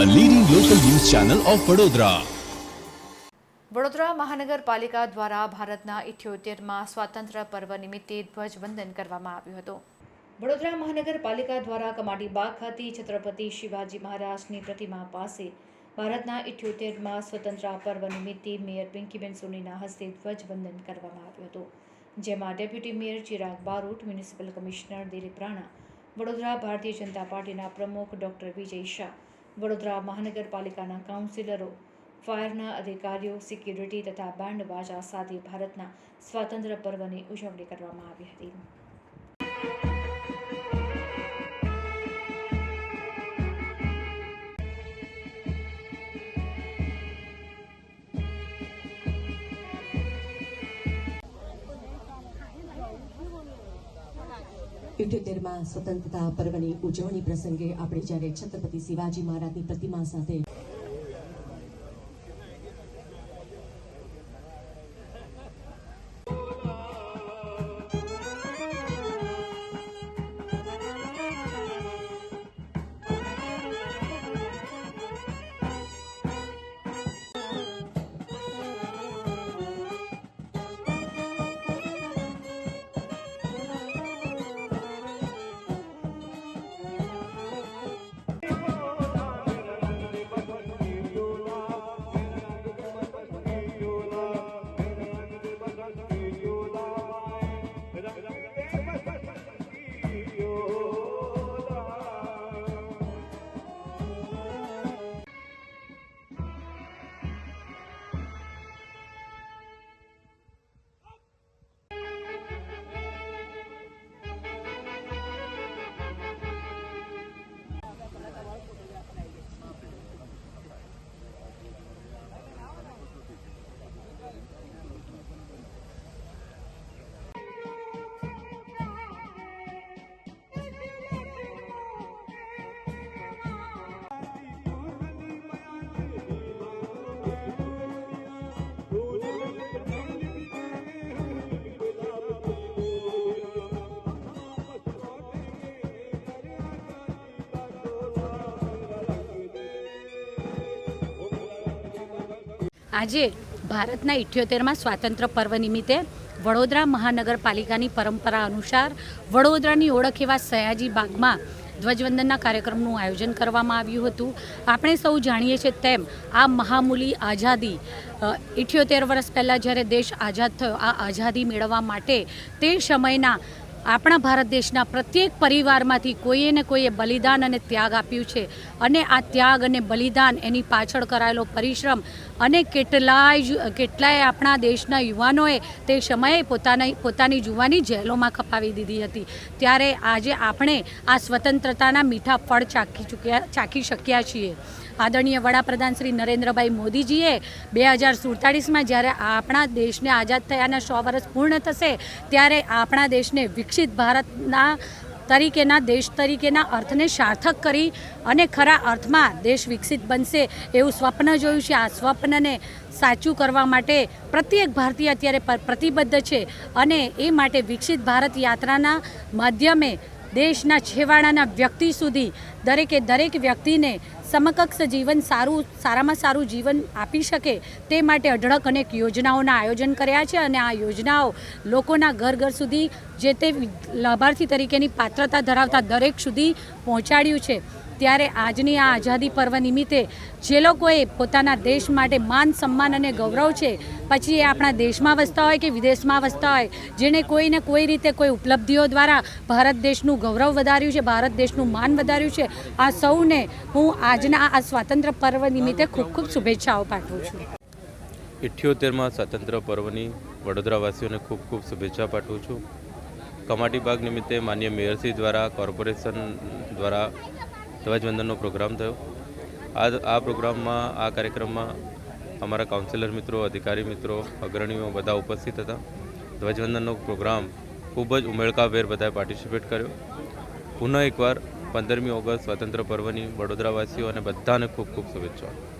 Channel of Vadodara Vadodara મહાનગરપાલિકા દ્વારા ભારતના ઇઠ્યોતેરમાં સ્વાતંત્ર્ય પર્વ નિમિત્તે ધ્વજવંદન કરવામાં આવ્યું હતું. વડોદરા મહાનગરપાલિકા દ્વારા કમાટી ખાતે છત્રપતિ શિવાજી મહારાજની પ્રતિમા પાસે ભારતના ઇઠ્યોતેરમાં સ્વતંત્રતા પર્વ નિમિત્તે મેયર પિંકીબેન સોનીના હસ્તે ધ્વજવંદન કરવામાં આવ્યું હતું. જેમાં deputy mayor Chirag Barot, municipal commissioner Dilip Rana, Vadodara Bharatiya Janata પાર્ટીના પ્રમુખ ડોક્ટર વિજય શાહ વડોદરા મહાનગરપાલિકાના કાઉન્સિલરો, ફાયરના અધિકારીઓ, સિક્યુરિટી તથા બેન્ડ બાજા સાથે ભારતના સ્વાતંત્ર્ય પર્વની ઉજવણી કરવામાં આવી હતી. ઇઠ્યોતેરમાં સ્વતંત્રતા પર્વની ઉજવણી પ્રસંગે આપણે જ્યારે છત્રપતિ શિવાજી મહારાજની પ્રતિમા સાથે આજે ભારતના ઇઠ્યોતેરમાં સ્વાતંત્ર્ય પર્વ નિમિત્તે વડોદરા મહાનગરપાલિકાની પરંપરા અનુસાર વડોદરાની ઓળખ એવા સયાજી બાગમાં ધ્વજવંદનના કાર્યક્રમનું આયોજન કરવામાં આવ્યું હતું. આપણે સૌ જાણીએ છીએ તેમ આ મહામૂલી આઝાદી ઇઠ્યોતેર વર્ષ પહેલાં જ્યારે દેશ આઝાદ થયો, આ આઝાદી મેળવવા માટે તે સમયના આપણા ભારત દેશના પ્રત્યેક પરિવારમાંથી કોઈએ ને કોઈએ બલિદાન અને ત્યાગ આપ્યું છે. અને આ ત્યાગ અને બલિદાન એની પાછળ કરાયેલો પરિશ્રમ અને કેટલાય કેટલાય આપણા દેશના યુવાનોએ તે સમયે પોતાની પોતાની જુવાની જેલોમાં ખપાવી દીધી હતી. ત્યારે આજે આપણે આ સ્વતંત્રતાના મીઠા ફળ ચાખી ચૂક્યા, ચાખી શક્યા છીએ. આદરણીય વડાપ્રધાન શ્રી નરેન્દ્રભાઈ મોદીજીએ બે હજાર સુડતાળીસમાં જ્યારે આપણા દેશને આઝાદ થયાના સો વર્ષ પૂર્ણ થશે, ત્યારે આપણા દેશને વિકસિત ભારતના તરીકેના, દેશ તરીકેના અર્થને સાર્થક કરી અને ખરા અર્થમાં દેશ વિકસિત બનશે એવું સ્વપ્ન જોયું છે. આ સ્વપ્નને સાચું કરવા માટે પ્રત્યેક ભારતીય અત્યારે પ્રતિબદ્ધ છે અને એ માટે વિકસિત ભારત યાત્રાના માધ્યમે દેશના છેવાડાના વ્યક્તિ સુધી દરેકે દરેક વ્યક્તિને સમકક્ષ જીવન સારું, સારામાં સારું જીવન આપી શકે તે માટે અઢળક અનેક યોજનાઓના આયોજન કર્યા છે અને આ યોજનાઓ લોકોના ઘર ઘર સુધી જે તે લાભાર્થી તરીકેની પાત્રતા ધરાવતા દરેક સુધી પહોંચાડ્યું છે. ત્યારે આજની આ આઝાદી પર્વ નિમિત્તે જે લોકોએ પોતાના દેશ માટે માન, સન્માન અને ગૌરવ છે, પછી એ આપણા દેશમાં વસતા હોય કે વિદેશમાં વસતા હોય, જેણે કોઈને કોઈ રીતે કોઈ ઉપલબ્ધિઓ દ્વારા ભારત દેશનું ગૌરવ વધાર્યું છે, ભારત દેશનું માન વધાર્યું છે, આ સૌને હું આજના આ સ્વાતંત્ર્ય પર્વ નિમિત્તે ખૂબ ખૂબ શુભેચ્છાઓ પાઠવું છું. ઇઠ્યોતેરમાં સ્વાતંત્ર્ય પર્વની વડોદરાવાસીઓને ખૂબ ખૂબ શુભેચ્છા પાઠવું છું. કમાટી બાગ નિમિત્તે માન્ય મેયરશ્રી દ્વારા, કોર્પોરેશન દ્વારા ધ્વજવંદનનો પ્રોગ્રામ થયો. આ આ પ્રોગ્રામમાં, આ કાર્યક્રમમાં અમારા કાઉન્સિલર મિત્રો, અધિકારી મિત્રો, અગ્રણીઓ બધા ઉપસ્થિત હતા. ધ્વજવંદનનો પ્રોગ્રામ ખૂબ જ ઉમેળકાભેર બધાએ પાર્ટિસિપેટ કર્યો. પુનઃ એકવાર પંદરમી ઓગસ્ટ સ્વાતંત્ર્ય પર્વની વડોદરાવાસીઓ અને બધાને ખૂબ ખૂબ શુભેચ્છાઓ.